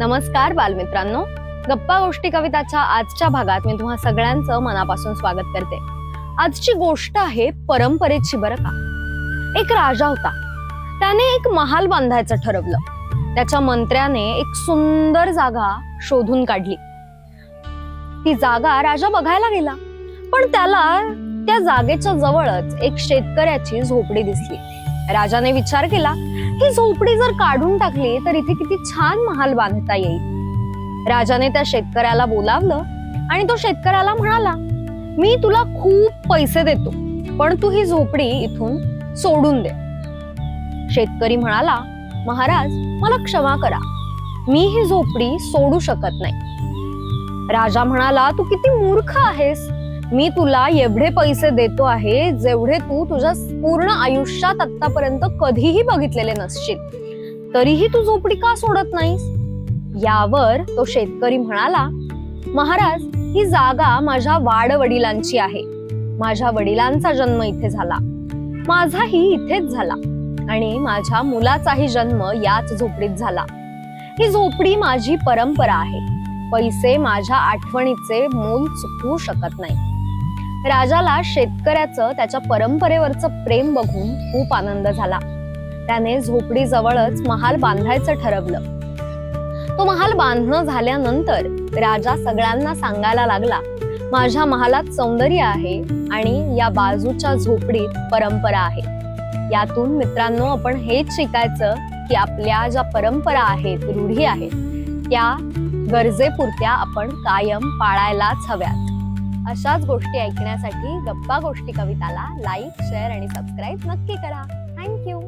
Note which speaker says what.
Speaker 1: नमस्कार बालमित्रांनो. गप्पा गोष्टी कविताच्या आजच्या भागात मी तुम्हा सगळ्यांचं मनापासून स्वागत करते. आजची गोष्ट आहे परंपरेची बरं का. एक राजा होता. त्याने एक महाल बांधायचं ठरवलं. त्याच्या मंत्र्याने एक सुंदर जागा शोधून काढली. ती जागा राजा बघायला गेला. पण त्याला त्या जागेच्या जवळच एक शेतकऱ्याची झोपडी दिसली. राजाने विचार केला ही झोपडी जर काढून टाकली तर इथे किती छान महाल बांधता येईल. राजाने त्या शेतकऱ्याला बोलावलं आणि तो शेतकऱ्याला म्हणाला मी तुला खूप पैसे देतो पण तू ही झोपडी इथून सोडून दे. शेतकरी म्हणाला महाराज मला क्षमा करा. मी ही झोपडी सोडू शकत नाही. राजा म्हणाला तू किती मूर्ख आहेस. मी तुला एवढे पैसे देतो आहे जेवढे तू तुझ्या पूर्ण आयुष्यात आतापर्यंत कधीही बघितलेले नसशील. तरीही तू झोपडी का सोडत नाहीस? यावर तो शेतकरी म्हणाला महाराज ही जागा माझ्या वाड वडिलांची आहे. माझ्या वडिलांचा जन्म इथे झाला. माझाही इथेच झाला. आणि माझ्या मुलाचाही जन्म याच झोपडीत झाला. ही झोपडी माझी परंपरा आहे. पैसे माझ्या आठवणीचे मूल चुकवू शकत नाही. राजाला शेतकऱ्याचं त्याच्या परंपरेवरचं प्रेम बघून खूप आनंद झाला. त्याने झोपडी जवळच महाल बांधायचं ठरवलं. तो महाल बांधणं झाल्यानंतर राजा सगळ्यांना सांगायला लागला माझ्या महालात सौंदर्य आहे आणि या बाजूच्या झोपडीत परंपरा आहे. यातून मित्रांनो आपण हेच शिकायचं की आपल्या ज्या परंपरा आहेत रूढी आहेत त्या गरजेपुरत्या आपण कायम पाळायलाच हव्यात. अशाच गोष्टी ऐकण्यासाठी गप्पा गोष्टी कविताला लाईक शेअर आणि सबस्क्राईब नक्की करा. थँक्यू